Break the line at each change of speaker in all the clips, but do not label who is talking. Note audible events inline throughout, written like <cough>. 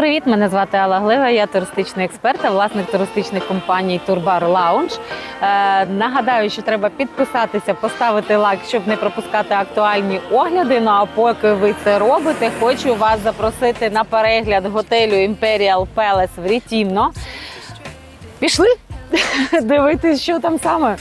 Привіт, мене звати Алла Глива, я туристичний експерт, а власник туристичних компаній Турбар Лаунж. Е, нагадаю, що треба підписатися, поставити лайк, щоб не пропускати актуальні огляди. Ну а поки ви це робите, хочу вас запросити на перегляд готелю Imperial Palace в Рітімно. Пішли <laughs> дивитись, що там саме.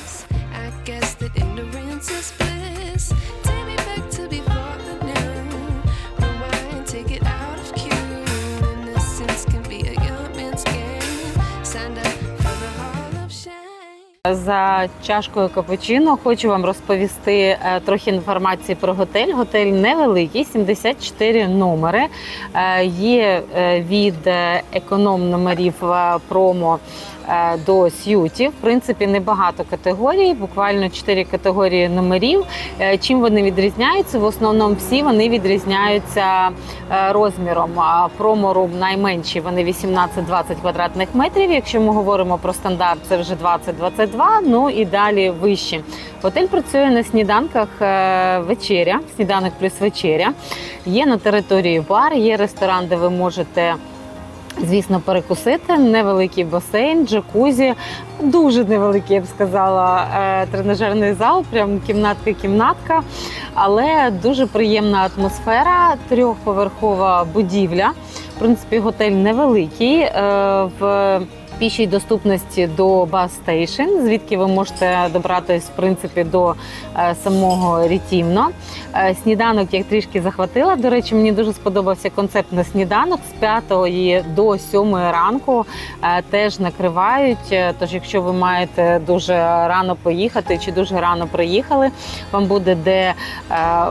За чашкою капучино хочу вам розповісти е, трохи інформації про готель. Готель невеликий, 74 номери. Е, Є е, від економ номерів промо до с'юті. В принципі, небагато категорій, буквально 4 категорії номерів. Чим вони відрізняються? В основному всі вони відрізняються розміром. Промо-рум найменші вони 18-20 квадратних метрів. Якщо ми говоримо про стандарт, це вже 20-22, ну і далі вищі. Готель працює на сніданках е, вечеря, сніданок плюс вечеря. Є на території бар, є ресторан, де ви можете. Звісно, перекусити невеликий басейн, джакузі, дуже невеликий, я б сказала, е, тренажерний зал, прям кімнатка-кімнатка, але дуже приємна атмосфера, трьохповерхова будівля. В принципі, готель невеликий. е, пішій доступності до бас стейшн, звідки ви можете добратись в принципі до е, самого Рітімно. Е, Сніданок я трішки захватила. До речі, мені дуже сподобався концепт на сніданок з 5 до 7 ранку е, теж накривають. Тож, якщо ви маєте дуже рано поїхати чи дуже рано приїхали, вам буде де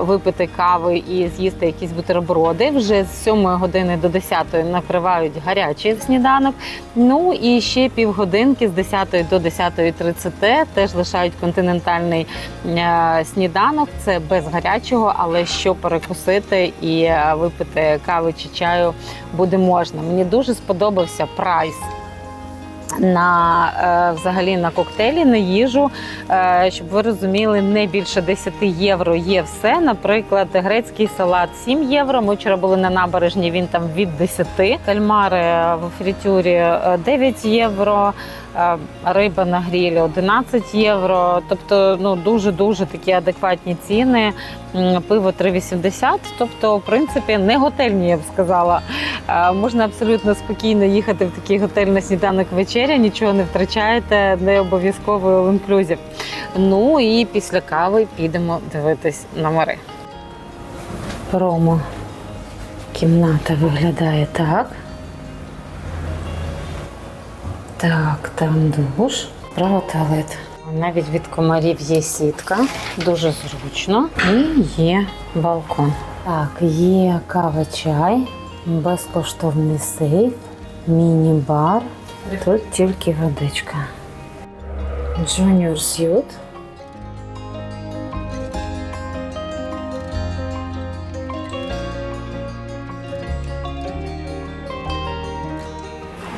випити кави і з'їсти якісь бутерброди. Вже з 7 години до 10 накривають гарячий сніданок. Ну і ще півгодинки з 10 до 10.30 теж лишають континентальний е, сніданок. Це без гарячого, але що перекусити і е, випити кави чи чаю буде можна. Мені дуже сподобався прайс. На е, взагалі на коктейлі, на їжу, е, щоб ви розуміли, не більше 10 євро є все. Наприклад, грецький салат 7 євро. Ми вчора були на набережні. Він там від 10. Кальмари в фритюрі е, 9 євро. е, Риба на грілі 11 євро. Тобто, ну дуже дуже такі адекватні ціни. Пиво 3,80. Тобто, в принципі, не готельні, я б сказала. Можна абсолютно спокійно їхати в такий готель на сніданок вечеря, нічого не втрачаєте, не обов'язково all-inclusive. Ну і після кави підемо дивитись номери. Промо кімната виглядає так. Так, там душ, право туалет. Навіть від комарів є сітка, дуже зручно. І є балкон. Так, є кава чай, безкоштовний сейф, міні-бар. Тут тільки водичка. Junior Suite.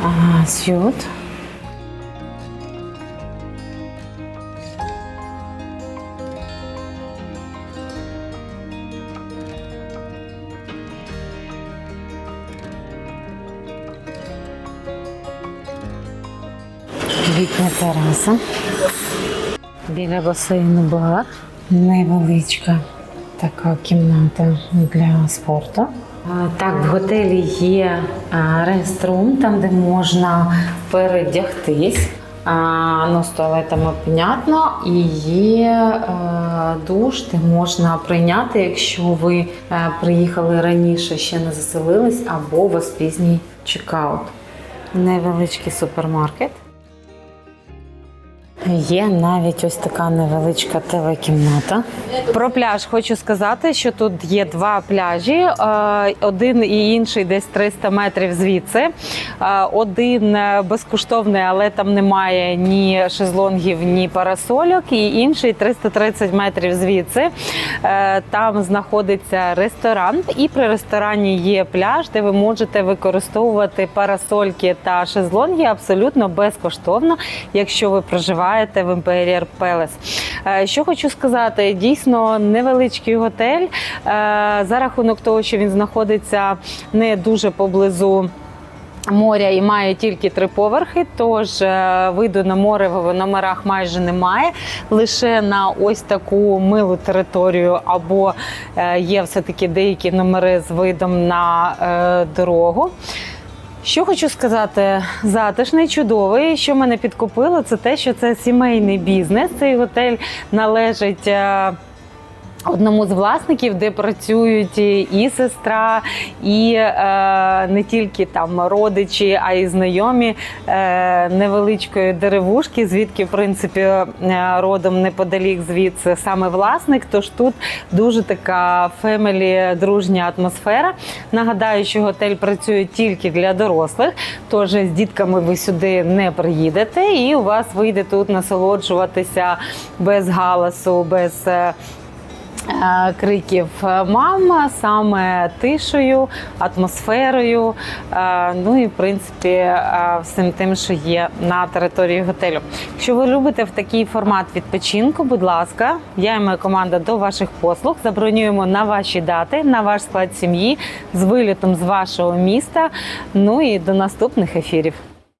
Ага, Літня тераса. Біля басейну бар. Невеличка така кімната для спорту. Так, в готелі є реструм, там де можна передягтись. Ну, з туалетами понятно. І є душ, де можна прийняти, якщо ви приїхали раніше, ще не заселились, або у вас пізній чекаут. Невеличкий супермаркет. Є навіть ось така невеличка ТВ-кімната. Про пляж хочу сказати, що тут є два пляжі. Е, Один і інший десь 300 метрів звідси. Е, Один е, безкоштовний, але там немає ні шезлонгів, ні парасольок. І інший 330 метрів звідси. Там знаходиться ресторан, і при ресторані є пляж, де ви можете використовувати парасольки та шезлонги абсолютно безкоштовно, якщо ви проживаєте в Imperial Palace. Е, Що хочу сказати, дійсно невеличкий готель е, за рахунок того, що він знаходиться не дуже поблизу. моря і має тільки три поверхи, тож е, виду на море в номерах майже немає. Лише на ось таку милу територію, або є все-таки деякі номери з видом на дорогу. Що хочу сказати, затишний, чудовий. Що мене підкупило, це те, що це сімейний бізнес. Цей готель належить. Е, Одному з власників, де працюють і сестра, і е, не тільки там родичі, а й знайомі е, невеличкої деревушки, звідки в принципі е, родом неподалік звідси саме власник. Тож тут дуже така фемелі дружня атмосфера. Нагадаю, що готель працює тільки для дорослих, тож з дітками ви сюди не приїдете, і у вас вийде тут насолоджуватися без галасу, без. Е, е, криків мама, саме тишею, атмосферою, е, ну і в принципі е, всім тим, що є на території готелю. Якщо ви любите в такий формат відпочинку, будь ласка, я і моя команда до ваших послуг забронюємо на ваші дати, на ваш склад сім'ї з вилітом з вашого міста. Ну і до наступних ефірів.